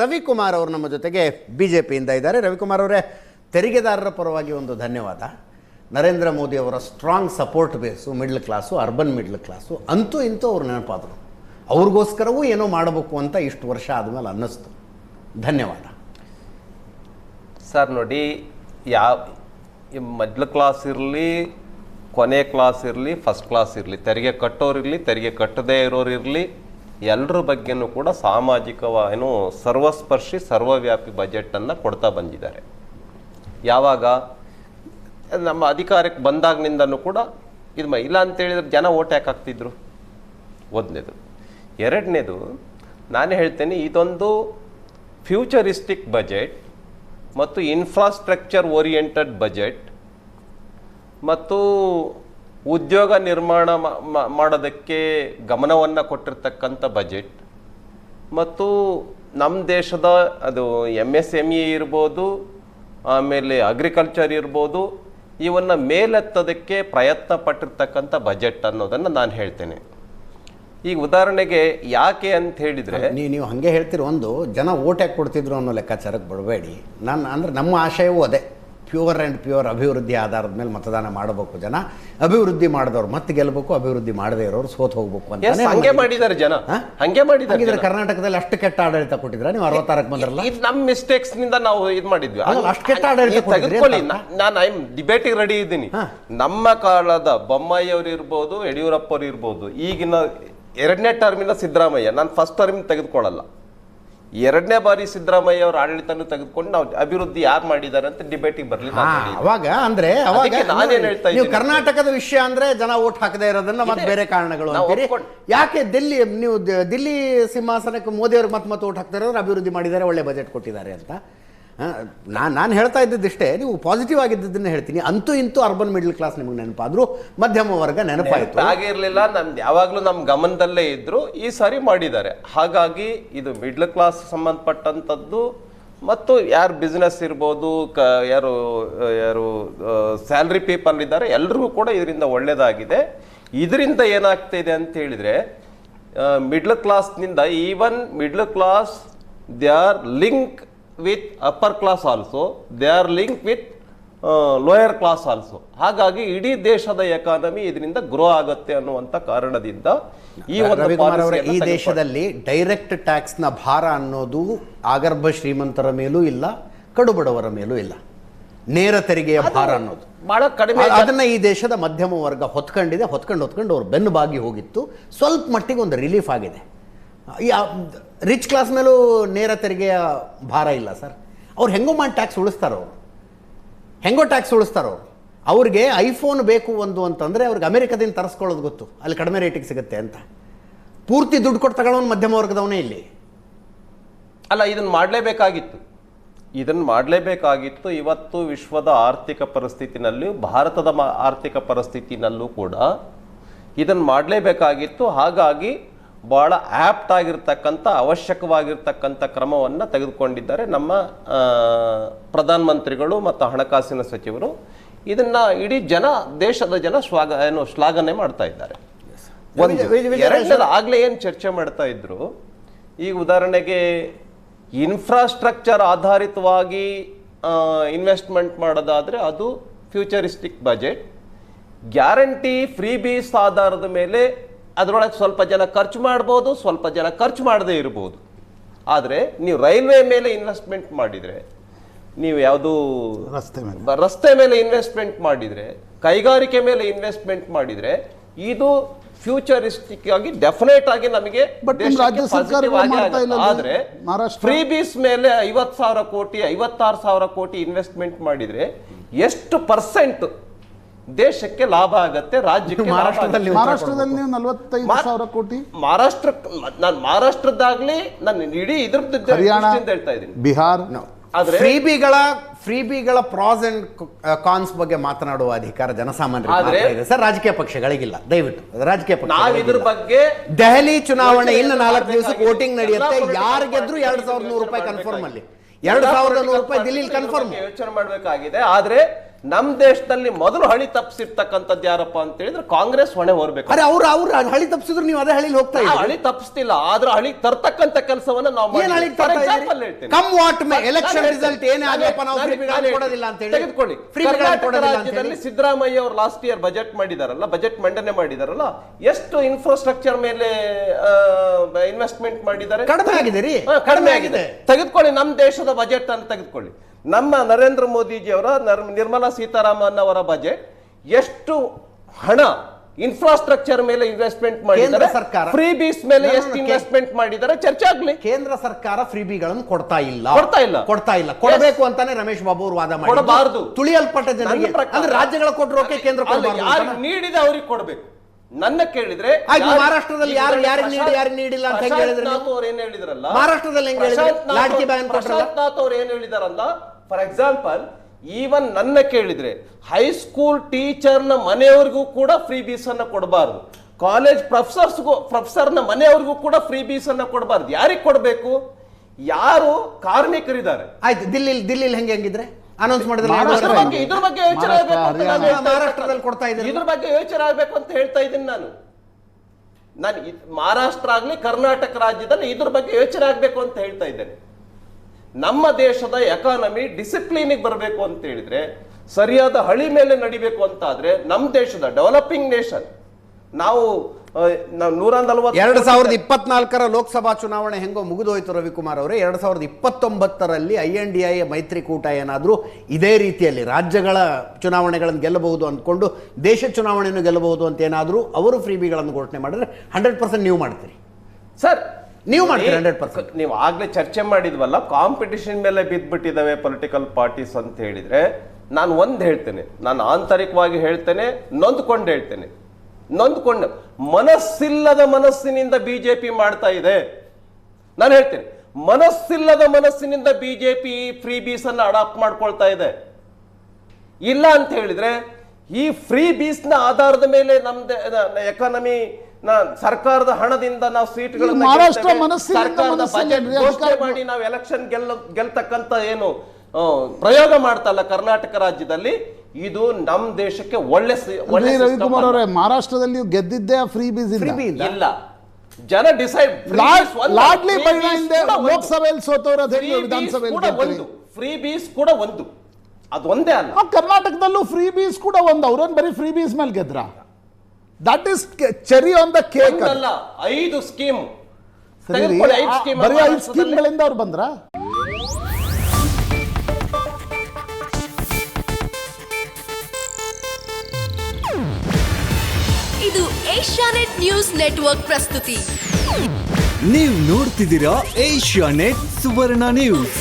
ರವಿಕುಮಾರ್ ಅವರು ನಮ್ಮ ಜೊತೆಗೆ ಬಿ ಜೆ ಪಿಯಿಂದ ಇದ್ದಾರೆ. ರವಿಕುಮಾರ್ ಅವರೇ, ತೆರಿಗೆದಾರರ ಪರವಾಗಿ ಒಂದು ಧನ್ಯವಾದ. ನರೇಂದ್ರ ಮೋದಿ ಅವರ strong support base middle class urban middle class ಅಂತೂ ಇಂತೂ ಅವ್ರು ನೆನಪಾದರು. ಅವ್ರಿಗೋಸ್ಕರವೂ ಏನೋ ಮಾಡಬೇಕು ಅಂತ ಇಷ್ಟು ವರ್ಷ ಆದಮೇಲೆ ಅನ್ನಿಸ್ತು. ಧನ್ಯವಾದ. ಸರ್, ನೋಡಿ, ಯಾವ ಮಿಡ್ಲ್ ಕ್ಲಾಸ್ ಇರಲಿ, ಕೊನೆ ಕ್ಲಾಸ್ ಇರಲಿ ಫಸ್ಟ್ ಕ್ಲಾಸ್ ಇರಲಿ, ತೆರಿಗೆ ಕಟ್ಟೋರಿರಲಿ, ತೆರಿಗೆ ಕಟ್ಟದೇ ಇರೋರು ಇರಲಿ ಎಲ್ಲರ ಬಗ್ಗೆನೂ ಕೂಡ ಸಾಮಾಜಿಕವ ಏನು ಸರ್ವಸ್ಪರ್ಶಿ, ಸರ್ವವ್ಯಾಪಿ ಬಜೆಟನ್ನು ಕೊಡ್ತಾ ಬಂದಿದ್ದಾರೆ. ಯಾವಾಗ? ನಮ್ಮ ಅಧಿಕಾರಕ್ಕೆ ಬಂದಾಗಿನಿಂದನೂ ಕೂಡ ಇದು ಇಲ್ಲ ಅಂತ ಹೇಳಿದ್ರೆ ಜನ ಓಟ್ ಯಾಕೆ ಹಾಕ್ತಿದ್ರು? ಒಂದನೇದು. ಎರಡನೇದು, ನಾನು ಹೇಳ್ತೇನೆ, ಇದೊಂದು ಫ್ಯೂಚರಿಸ್ಟಿಕ್ ಬಜೆಟ್ ಮತ್ತು ಇನ್ಫ್ರಾಸ್ಟ್ರಕ್ಚರ್ ಓರಿಯೆಂಟೆಡ್ ಬಜೆಟ್ ಮತ್ತು ಉದ್ಯೋಗ ನಿರ್ಮಾಣ ಮಾಡೋದಕ್ಕೆ ಗಮನವನ್ನು ಕೊಟ್ಟಿರ್ತಕ್ಕಂಥ ಬಜೆಟ್ ಮತ್ತು ನಮ್ಮ ದೇಶದ ಅದು ಎಂ ಎಸ್ ಎಂ ಇ ಇರ್ಬೋದು, ಆಮೇಲೆ ಅಗ್ರಿಕಲ್ಚರ್ ಇರ್ಬೋದು, ಇವನ್ನು ಮೇಲೆತ್ತೋದಕ್ಕೆ ಪ್ರಯತ್ನ ಪಟ್ಟಿರ್ತಕ್ಕಂಥ ಬಜೆಟ್ ಅನ್ನೋದನ್ನು ನಾನು ಹೇಳ್ತೇನೆ. ಈಗ ಉದಾಹರಣೆಗೆ ಯಾಕೆ ಅಂತ ಹೇಳಿದರೆ ನೀವು ನೀವು ಹಾಗೆ ಹೇಳ್ತಿರೋ ಒಂದು, ಜನ ಓಟ್ ಕೊಡ್ತಿದ್ರು ಅನ್ನೋ ಲೆಕ್ಕಾಚಾರಕ್ಕೆ ಬಿಡಬೇಡಿ ನಾನು, ಅಂದರೆ ನಮ್ಮ ಆಶಯವೂ ಅದೇ. ಪ್ಯೂರ್ ಆ್ಯಂಡ್ ಪ್ಯೂರ್ ಅಭಿವೃದ್ಧಿ ಆಧಾರದ ಮೇಲೆ ಮತದಾನ ಮಾಡಬೇಕು ಜನ. ಅಭಿವೃದ್ಧಿ ಮಾಡಿದವರು ಮತ್ತೆ ಗೆಲ್ಲಬೇಕು ಅಭಿವೃದ್ಧಿ ಮಾಡದೇ ಇರೋರು ಸೋತ್ ಹೋಗ್ಬೇಕು ಅಂತ ಹಂಗೆ ಮಾಡಿದ್ದಾರೆ ಜನ. ಹಂಗೆ ಮಾಡಿದ್ದಾರೆ ಕರ್ನಾಟಕದಲ್ಲಿ ಅಷ್ಟು ಕೆಟ್ಟ ಆಡಳಿತ ಕೊಟ್ಟಿದ್ರೆ ನೀವು ಅರವತ್ತಾರಕ್ಕೆ ಬಂದ್ರಲ್ಲ? ಇದು ನಮ್ಮ ಮಿಸ್ಟೇಕ್ಸ್ನಿಂದ ನಾವು ಇದು ಮಾಡಿದ್ವಿ. ಅಷ್ಟು ಕೆಟ್ಟ ಆಡಳಿತ ತೆಗೆದುಕೊಳ್ಳಿ. ನಾನು ಐ ಡಿಬೇಟಿಗೆ ರೆಡಿ ಇದ್ದೀನಿ. ನಮ್ಮ ಕಾಲದ ಬೊಮ್ಮಾಯಿ ಅವರು ಇರ್ಬೋದು ಯಡಿಯೂರಪ್ಪ ಅವರು ಇರ್ಬೋದು ಈಗಿನ ಎರಡನೇ ಟರ್ಮಿನ ಸಿದ್ದರಾಮಯ್ಯ. ನಾನು ಫಸ್ಟ್ ಟರ್ಮ್ ತೆಗೆದುಕೊಳ್ಳಲ್ಲ. ಎರಡನೇ ಬಾರಿ ಸಿದ್ದರಾಮಯ್ಯ ಅವರ ಆಡಳಿತನ ತೆಗೆದುಕೊಂಡು ನಾವು ಅಭಿವೃದ್ಧಿ ಯಾರು ಮಾಡಿದ್ದಾರೆ ಅಂತ ಡಿಬೇಟಿಗೆ ಬರಲಿ ಅವಾಗ ಅಂದ್ರೆ ಅವಾಗ ಅದಕ್ಕೆ ನಾನೇನ್ ಹೇಳ್ತಾ ನೀವು ಇದ್ದೀನಿ? ಕರ್ನಾಟಕದ ವಿಷಯ ಅಂದ್ರೆ ಜನ ಓಟ್ ಹಾಕದೇ ಇರೋದನ್ನ ಮತ್ತೆ ಬೇರೆ ಕಾರಣಗಳು ನಾವು ಅಂತೀರಿ. ಒಪ್ಕೊಂಡು- ಯಾಕೆ ದಿಲ್ಲಿ ನೀವು ದ- ದಿಲ್ಲಿ ಸಿಂಹಾಸನಕ್ಕೆ ಮೋದಿ ಅವರು ಮತ್ತೆ ಮತ್ತೆ ಓಟ್ ಹಾಕ್ತಾ ಇರೋರು ಅಭಿವೃದ್ಧಿ ಮಾಡಿದ್ದಾರೆ ಒಳ್ಳೆ ಬಜೆಟ್ ಕೊಟ್ಟಿದ್ದಾರೆ ಅಂತ? ನಾನು ನಾನು ಹೇಳ್ತಾ ಇದ್ದಿದ್ದಿಷ್ಟೇ, ನೀವು ಪಾಸಿಟಿವ್ ಆಗಿದ್ದನ್ನು ಹೇಳ್ತೀನಿ. ಅಂತೂ ಇಂತೂ ಅರ್ಬನ್ ಮಿಡ್ಲ್ ಕ್ಲಾಸ್ ನಿಮಗೆ ನೆನಪಾದ್ರು, ಮಧ್ಯಮ ವರ್ಗ ನೆನಪಾಯಿತು. ಇರಲಿಲ್ಲ, ನಮ್ದು ಯಾವಾಗಲೂ ನಮ್ಮ ಗಮನದಲ್ಲೇ ಇದ್ದರು ಈ ಸಾರಿ ಮಾಡಿದ್ದಾರೆ. ಹಾಗಾಗಿ ಇದು ಮಿಡ್ಲ್ ಕ್ಲಾಸ್ ಸಂಬಂಧಪಟ್ಟಂಥದ್ದು, ಮತ್ತು ಯಾರು ಬಿಸ್ನೆಸ್ ಇರ್ಬೋದು, ಕ, ಯಾರು ಯಾರು ಸ್ಯಾಲ್ರಿ ಪೀಪಲ್ ಇದ್ದಾರೆ, ಎಲ್ರಿಗೂ ಕೂಡ ಇದರಿಂದ ಒಳ್ಳೆಯದಾಗಿದೆ ಇದರಿಂದ ಏನಾಗ್ತಾ ಇದೆ ಅಂತ ಹೇಳಿದರೆ middle ಕ್ಲಾಸ್ನಿಂದ even middle class they are link with upper class also they are link with lower class also ಹಾಗಾಗಿ ಇಡೀ ದೇಶದ ಎಕಾನಮಿ ಇದರಿಂದ ಗ್ರೋ ಆಗುತ್ತೆ ಅನ್ನುವಂಥ ಕಾರಣದಿಂದ ಈ ಒಂದು ಈ ದೇಶದಲ್ಲಿ ಡೈರೆಕ್ಟ್ ಟ್ಯಾಕ್ಸ್ನ ಭಾರ ಅನ್ನೋದು ಆಗರ್ಭ ಶ್ರೀಮಂತರ ಮೇಲೂ ಇಲ್ಲ ಕಡುಬಡವರ ಮೇಲೂ ಇಲ್ಲ. ನೇರ ತೆರಿಗೆಯ ಭಾರ ಅನ್ನೋದು. ಬಹಳ ಕಡಿಮೆ ಅದನ್ನ ಈ ದೇಶದ ಮಧ್ಯಮ ವರ್ಗ ಹೊತ್ಕೊಂಡಿದೆ ಹೊತ್ಕೊಂಡು ಹೊತ್ಕೊಂಡು ಅವ್ರು ಬೆನ್ನು ಬಾಗಿ ಹೋಗಿತ್ತು. ಸ್ವಲ್ಪ ಮಟ್ಟಿಗೆ ಒಂದು ರಿಲೀಫ್ ಆಗಿದೆ. ರಿಚ್ ಕ್ಲಾಸ್ ಮೇಲೂ ನೇರ ತೆರಿಗೆಯ ಭಾರ ಇಲ್ಲ ಸರ್ ಅವ್ರು ಹೆಂಗೋ ಮಾಡಿ ಟ್ಯಾಕ್ಸ್ ಉಳಿಸ್ತಾರೋ? ಹೆಂಗೋ ಟ್ಯಾಕ್ಸ್ ಉಳಿಸ್ತಾರೋ? ಅವ್ರು ಅವ್ರಿಗೆ ಐಫೋನ್ ಬೇಕು ಒಂದು ಅಂತಂದರೆ ಅವ್ರಿಗೆ ಅಮೆರಿಕದಿಂದ ತರಿಸ್ಕೊಳ್ಳೋದು ಗೊತ್ತು. ಅಲ್ಲಿ ಕಡಿಮೆ ರೇಟಿಗೆ ಸಿಗುತ್ತೆ ಅಂತ. ಪೂರ್ತಿ ದುಡ್ಡು ಕೊಟ್ಟು ತಗೊಳ್ಳೋನು ಮಧ್ಯಮ ವರ್ಗದವನೇ ಇಲ್ಲಿ. ಅಲ್ಲ ಇದನ್ನು ಮಾಡಲೇಬೇಕಾಗಿತ್ತು. ಇದನ್ನು ಮಾಡಲೇಬೇಕಾಗಿತ್ತು. ಇವತ್ತು ವಿಶ್ವದ ಆರ್ಥಿಕ ಪರಿಸ್ಥಿತಿನಲ್ಲೂ ಭಾರತದ ಆರ್ಥಿಕ ಪರಿಸ್ಥಿತಿನಲ್ಲೂ ಕೂಡ ಇದನ್ನು ಮಾಡಲೇಬೇಕಾಗಿತ್ತು. ಹಾಗಾಗಿ ಬಹಳ ಆಪ್ಟ್ ಆಗಿರ್ತಕ್ಕಂಥ ಅವಶ್ಯಕವಾಗಿರ್ತಕ್ಕಂಥ ಕ್ರಮವನ್ನು ತೆಗೆದುಕೊಂಡಿದ್ದಾರೆ ನಮ್ಮ ಪ್ರಧಾನಮಂತ್ರಿಗಳು ಮತ್ತು ಹಣಕಾಸಿನ ಸಚಿವರು. ಇದನ್ನು ಇಡೀ ಜನ ದೇಶದ ಜನ ಸ್ವಾಗ ಏನು ಶ್ಲಾಘನೆ ಮಾಡ್ತಾ ಇದ್ದಾರೆ. ಆಗ್ಲೇ ಏನು ಚರ್ಚೆ ಮಾಡ್ತಾ ಇದ್ರು? ಈಗ ಉದಾಹರಣೆಗೆ ಇನ್ಫ್ರಾಸ್ಟ್ರಕ್ಚರ್ ಆಧಾರಿತವಾಗಿ ಇನ್ವೆಸ್ಟ್ಮೆಂಟ್ ಮಾಡೋದಾದರೆ ಅದು futuristic budget guarantee freebies ಆಧಾರದ ಮೇಲೆ ಅದರೊಳಗೆ ಸ್ವಲ್ಪ ಜನ ಖರ್ಚು ಮಾಡ್ಬೋದು ಸ್ವಲ್ಪ ಜನ ಖರ್ಚು ಮಾಡದೇ ಇರ್ಬೋದು. ಆದರೆ ನೀವು ರೈಲ್ವೆ ಮೇಲೆ ಇನ್ವೆಸ್ಟ್ಮೆಂಟ್ ಮಾಡಿದರೆ ನೀವು ಯಾವುದು ರಸ್ತೆ ಮೇಲೆ. ರಸ್ತೆ ಮೇಲೆ ಇನ್ವೆಸ್ಟ್ಮೆಂಟ್ ಮಾಡಿದ್ರೆ ಕೈಗಾರಿಕೆ ಮೇಲೆ ಇನ್ವೆಸ್ಟ್ಮೆಂಟ್ ಮಾಡಿದ್ರೆ ಇದು ಫ್ಯೂಚರಿಸ್ಟಿಕ್ ಆಗಿ ಡೆಫಿನೆಟ್ ಆಗಿ ನಮಗೆ ಆದರೆ ಫ್ರೀ ಬೀಸ್ ಮೇಲೆ ಐವತ್ತು ಸಾವಿರ ಕೋಟಿ ಐವತ್ತಾರು ಸಾವಿರ ಕೋಟಿ ಇನ್ವೆಸ್ಟ್ಮೆಂಟ್ ಮಾಡಿದ್ರೆ ಎಷ್ಟು ಪರ್ಸೆಂಟ್ ದೇಶಕ್ಕೆ ಲಾಭ ಆಗತ್ತೆ ರಾಜ್ಯಕ್ಕೆ ಮಹಾರಾಷ್ಟ್ರದಲ್ಲಿ? ಮಹಾರಾಷ್ಟ್ರದಲ್ಲಿ ನೀವು ನಲವತ್ತೈದು ಸಾವಿರ ಕೋಟಿ. ಮಹಾರಾಷ್ಟ್ರ ನಾನು ಮಹಾರಾಷ್ಟ್ರದಾಗ್ಲಿ ನಾನು ಇಡೀ ಇದ್ರದ್ದು ಹೇಳ್ತಾ ಇದ್ದೀನಿ. ಬಿಹಾರ್ ಆದ್ರೆ- ಫ್ರೀಬಿಗಳ ಫ್ರೀಬಿಗಳ ಪ್ರಾಸ್ ಅಂಡ್ ಕಾನ್ಸ್ ಬಗ್ಗೆ ಮಾತನಾಡುವ ಅಧಿಕಾರ ಜನಸಾಮಾನ್ಯ ಆದ್ರೆ- ಸರ್ ರಾಜಕೀಯ ಪಕ್ಷಗಳಿಗಿಲ್ಲ. ದಯವಿಟ್ಟು ರಾಜಕೀಯ ಪಕ್ಷ ಇದ್ರ ಬಗ್ಗೆ ದೆಹಲಿ ಚುನಾವಣೆ ಇನ್ನು ನಾಲ್ಕು ದಿವಸಕ್ಕೆ. ವೋಟಿಂಗ್ ನಡೆಯುತ್ತೆ. ಯಾರಿಗೆದ್ರು ಯಾರು ಗೆದ್ರು ಎರಡ್ ಸಾವಿರದ ನೂರು ರೂಪಾಯಿ ಕನ್ಫರ್ಮ್ ಅಲ್ಲಿ. ಎರಡ್ ಸಾವಿರದ ನೂರು ರೂಪಾಯಿ ದಿಲ್ಲಿ ಕನ್ಫರ್ಮ್ ಯೋಚನೆ ಮಾಡಬೇಕಾಗಿದೆ. ಆದ್ರೆ ನಮ್ ದೇಶದಲ್ಲಿ ಮೊದಲು ಹಳಿ ತಪ್ಪಿಸಿರ್ತಕ್ಕಂಥದ್ದು ಯಾರಪ್ಪ ಅಂತ ಹೇಳಿದ್ರೆ ಕಾಂಗ್ರೆಸ್ ಹೊಣೆ ಹೊರಬೇಕು ಅರೆ ಅವ್ರು ಅವ್ರು ಹಳಿ ತಪ್ಪಿಸಿದ್ರು ನೀವು ಅದೇ ಹಳಿಲಿ ಹೋಗ್ತಾ ಇಲ್ಲ ಇದ್ದೀರಿ ಹಳಿ ತಪ್ಪಿಸ್ತಿಲ್ಲ ಆದ್ರೆ ಹಳಿ ತರ್ತಕ್ಕಂಥ ಕೆಲಸವನ್ನ ನಾವು ಏನ್ ಹಳಿ? ಹೇಳ್ತೀನಿ Come what may, ನಾನು election ಏನೇ ನಾನು ನಾವು ನಾನು. ಕೊಡೋದಿಲ್ಲ ಅಂತ ಹೇಳಿ. ತೆಗೆದುಕೊಳ್ಳಿ ಫ್ರೀ ಬಿಡಲ್ಲ ಕರ್ನಾಟಕ ಕೊಡೋದಿಲ್ಲ ಅಂತ ರಾಜ್ಯದಲ್ಲಿ ಹೇಳಿ. ಸಿದ್ದರಾಮಯ್ಯ ಅವರು ಲಾಸ್ಟ್ ಇಯರ್ ಬಜೆಟ್ ಮಾಡಿದಾರಲ್ಲ ಬಜೆಟ್ ಮಂಡನೆ ಮಾಡಿದಾರಲ್ಲ ಎಷ್ಟು ಇನ್ಫ್ರಾಸ್ಟ್ರಕ್ಚರ್ ಮೇಲೆ ಇನ್ವೆಸ್ಟ್ಮೆಂಟ್ ಮಾಡಿದ್ದಾರೆ ಕಡಿಮೆ ಆಗಿದೆ ರೀ. ಹಾ, ಕಡಿಮೆ ಆಗಿದೆ. ತೆಗೆದುಕೊಳ್ಳಿ ನಮ್ಮ ದೇಶದ ಬಜೆಟ್ ಅನ್ನು ತೆಗೆದುಕೊಳ್ಳಿ ನಮ್ಮ ನರೇಂದ್ರ ಮೋದಿಜಿ ಅವರ ನಿರ್ಮಲಾ ಸೀತಾರಾಮನ್ ಅವರ ಬಜೆಟ್ ಎಷ್ಟು ಹಣ ಇನ್ಫ್ರಾಸ್ಟ್ರಕ್ಚರ್ ಮೇಲೆ ಇನ್ವೆಸ್ಟ್ಮೆಂಟ್ ಮಾಡಿದ್ದಾರೆ ಸರ್ಕಾರ. ಫ್ರೀ ಬೀಸ್ ಮೇಲೆ ಎಷ್ಟು ಇನ್ವೆಸ್ಟ್ಮೆಂಟ್ ಮಾಡಿದ್ದಾರೆ ಚರ್ಚೆ ಆಗ್ಲಿ. ಕೇಂದ್ರ ಸರ್ಕಾರ ಫ್ರೀ ಬಿಗಳನ್ನು ಕೊಡ್ತಾ ಇಲ್ಲ. ಕೊಡ್ತಾ ಇಲ್ಲ. ಕೊಡ್ತಾ ಇಲ್ಲ. ಕೊಡಬೇಕು ಅಂತಾನೆ ರಮೇಶ್ ಬಾಬು ಅವರು ವಾದ ಮಾಡಬಾರದು ತುಳಿಯಲ್ಪಟ್ಟ ಜನರಿಗೆ. ಅಂದ್ರೆ ರಾಜ್ಯಗಳ ಕೊಟ್ಟರೋಕೆ ಕೇಂದ್ರ ಯಾರು ನೀಡಿದ ಯಾರಿಗೆ ಅಂತಾನೆ? ನೀಡಿದೆ ಅವ್ರಿಗೆ ಕೊಡಬೇಕು. ನನ್ನ ಕೇಳಿದ್ರೆ ಮಹಾರಾಷ್ಟ್ರದಲ್ಲಿ ಯಾರು- ಯಾರಿಗೆ ನೀಡಿ, ಯಾರಿಗೆ ನೀಡಿಲ್ಲ ಅಂತ ಹೇಳಿದ್ರೆ ಮಹಾರಾಷ್ಟ್ರದಲ್ಲಿ ಹೆಂಗ್ ಹೇಳಿದ್ರಿ? ಲಾಡ್ಕಿ ಬ್ಯಾನ್? ಪ್ರಶಾಂತ್ ನಾಥ್ ಅವ್ರು ಏನ್ ಹೇಳಿದಾರಲ್ಲ? ಫಾರ್ ಎಕ್ಸಾಂಪಲ್ ಈವನ್ ನನ್ನ ಕೇಳಿದ್ರೆ ಹೈಸ್ಕೂಲ್ ಟೀಚರ್ನ ಮನೆಯವ್ರಿಗೂ ಕೂಡ ಫ್ರೀ ಬೀಸ್ ಅನ್ನ ಕೊಡಬಾರ್ದು. ಕಾಲೇಜ್ ಪ್ರೊಫೆಸರ್ಸ್ಗೂ ಪ್ರೊಫೆಸರ್ನ ಮನೆಯವ್ರಿಗೂ ಕೂಡ ಫ್ರೀ ಬೀಸ್ ಅನ್ನ ಕೊಡಬಾರ್ದು. ಯಾರಿಗೆ ಕೊಡಬೇಕು? ಯಾರು ಕಾರ್ಮಿಕರಿದ್ದಾರೆ. ಆಯ್ತು ದಿಲ್ಲಿ ದಿಲ್ಲಿ ಹೆಂಗೆ ಹೆಂಗಿದ್ರೆ? ಅನೌನ್ಸ್ ಮಾಡಿದ್ರೆ ಇದ್ರ ಬಗ್ಗೆ ಯೋಚನೆ ಆಗಬೇಕು ಮಹಾರಾಷ್ಟ್ರದಲ್ಲಿ ಕೊಡ್ತಾ ಇದ್ದೀನಿ. ಇದ್ರ ಬಗ್ಗೆ ಯೋಚನೆ ಆಗಬೇಕು ಅಂತ ಹೇಳ್ತಾ ಇದ್ದೀನಿ ನಾನು. ನಾನು ಮಹಾರಾಷ್ಟ್ರ ಆಗಲಿ ಕರ್ನಾಟಕ ರಾಜ್ಯದಲ್ಲಿ ಇದ್ರ ಬಗ್ಗೆ ಯೋಚನೆ ಆಗಬೇಕು ಅಂತ ಹೇಳ್ತಾ ಇದ್ದೇನೆ. ನಮ್ಮ ದೇಶದ ಎಕಾನಮಿ ಡಿಸಿಪ್ಲಿನಿಗೆ ಬರಬೇಕು ಅಂತ ಹೇಳಿದ್ರೆ ಸರಿಯಾದ ಹಳಿ ಮೇಲೆ ನಡಿಬೇಕು ಅಂತ ಆದ್ರೆ ನಮ್ಮ ದೇಶದ ಡೆವಲಪಿಂಗ್ ನೇಷನ್ ನಾವು ನೂರ ನಲವತ್ತು ಎರಡ್ ಸಾವಿರದ ಇಪ್ಪತ್ನಾಲ್ಕರ ಲೋಕಸಭಾ ಚುನಾವಣೆ ಹೆಂಗೋ ಮುಗಿದೋಯ್ತು ರವಿಕುಮಾರ್ ಅವರೇ ಎರಡು ಸಾವಿರದ ಇಪ್ಪತ್ತೊಂಬತ್ತರಲ್ಲಿ ಐ ಎನ್ ಡಿ ಐ ಮೈತ್ರಿಕೂಟ ಏನಾದರೂ ಇದೇ ರೀತಿಯಲ್ಲಿ ರಾಜ್ಯಗಳ ಚುನಾವಣೆಗಳನ್ನು ಗೆಲ್ಲಬಹುದು ಅಂದ್ಕೊಂಡು ದೇಶ ಚುನಾವಣೆಯನ್ನು ಗೆಲ್ಲಬಹುದು ಅಂತ ಏನಾದರೂ ಅವರು ಫ್ರೀಬಿಗಳನ್ನು ಘೋಷಣೆ ಮಾಡಿದ್ರೆ ಹಂಡ್ರೆಡ್ ಪರ್ಸೆಂಟ್ ನೀವು ಮಾಡ್ತೀರಿ. ಸರ್ ನೀವು ಮಾಡ್ತೀರಿ 100%. ನೀವು ಆಗ್ಲೇ ಚರ್ಚೆ ಮಾಡಿದ್ವಲ್ಲ ಕಾಂಪಿಟಿಷನ್ ಮೇಲೆ ಬಿದ್ದ್ಬಿಟ್ಟಿದ್ದಾವೆ ಪೊಲಿಟಿಕಲ್ ಪಾರ್ಟೀಸ್ ಅಂತ ಹೇಳಿದ್ರೆ, ನಾನು ಒಂದ್ ಹೇಳ್ತೇನೆ, ನಾನು ಆಂತರಿಕವಾಗಿ ಹೇಳ್ತೇನೆ, ನೊಂದ್ಕೊಂಡು ಹೇಳ್ತೇನೆ. ನೊಂದ್ಕೊಂಡು, ಮನಸ್ಸಿಲ್ಲದ ಮನಸ್ಸಿನಿಂದ ಬಿಜೆಪಿ ಮಾಡ್ತಾ ಇದೆ. ನಾನು ಹೇಳ್ತೇನೆ, ಮನಸ್ಸಿಲ್ಲದ ಮನಸ್ಸಿನಿಂದ ಬಿಜೆಪಿ ಫ್ರೀ ಬೀಸ್ ಅನ್ನ ಅಡಾಪ್ಟ್ ಮಾಡ್ಕೊಳ್ತಾ ಇದೆ. ಇಲ್ಲ ಅಂತ ಹೇಳಿದ್ರೆ, ಈ ಫ್ರೀ ಬೀಸ್ನ ಆಧಾರದ ಮೇಲೆ ನಮ್ದು ಎಕಾನಮಿ ಸರ್ಕಾರದ ಹಣದಿಂದ ನಾವು ಸೀಟ್ಗಳನ್ನು ಮಾಡಿ ನಾವು ಎಲೆಕ್ಷನ್ ಗೆಲ್ಲ ಗೆಲ್ತಕ್ಕಂತ ಏನು ಪ್ರಯೋಗ ಮಾಡ್ತಲ್ಲ ಕರ್ನಾಟಕ ರಾಜ್ಯದಲ್ಲಿ. ಇದು ನಮ್ ದೇಶಕ್ಕೆ ಒಳ್ಳೆ ಒಳ್ಳೆ ರವಿಕುಮಾರ್ ಅವರೇ ಮಹಾರಾಷ್ಟ್ರದಲ್ಲಿ ಗೆದ್ದಿದ್ದೇ ಫ್ರೀ ಬೀಸ್ ಇಲ್ಲ. ಜನ ಡಿಸೈಡ್ ಲಾಡ್ಲಿ ಲೋಕಸಭೆಯಲ್ಲಿ ಸೋತವರ ವಿಧಾನಸಭೆಯಲ್ಲಿ ಫ್ರೀ ಬೀಸ್ ಕೂಡ ಒಂದು. ಅದೊಂದೇ ಅಲ್ಲ. ಕರ್ನಾಟಕದಲ್ಲೂ ಫ್ರೀ ಬೀಸ್ ಕೂಡ ಒಂದು. ಅವ್ರೇನ್ ಬರೀ ಫ್ರೀ ಬೀಸ್ ಮೇಲೆ ಗೆದ್ರ? That is cherry on the cake ಅಲ್ಲ ಐದು ಸ್ಕೀಮ್. ಸರಿ ಬರೀ ಐದು ಸ್ಕೀಮ್ಗಳಿಂದ ಅವ್ರು ಬಂದ್ರ? ಇದು ಏಷ್ಯಾನೆಟ್ ನ್ಯೂಸ್ ನೆಟ್ವರ್ಕ್ ಪ್ರಸ್ತುತಿ. ನೀವು ನೋಡ್ತಿದ್ದೀರಾ ಏಷ್ಯಾ ನೆಟ್ ಸುವರ್ಣ ನ್ಯೂಸ್.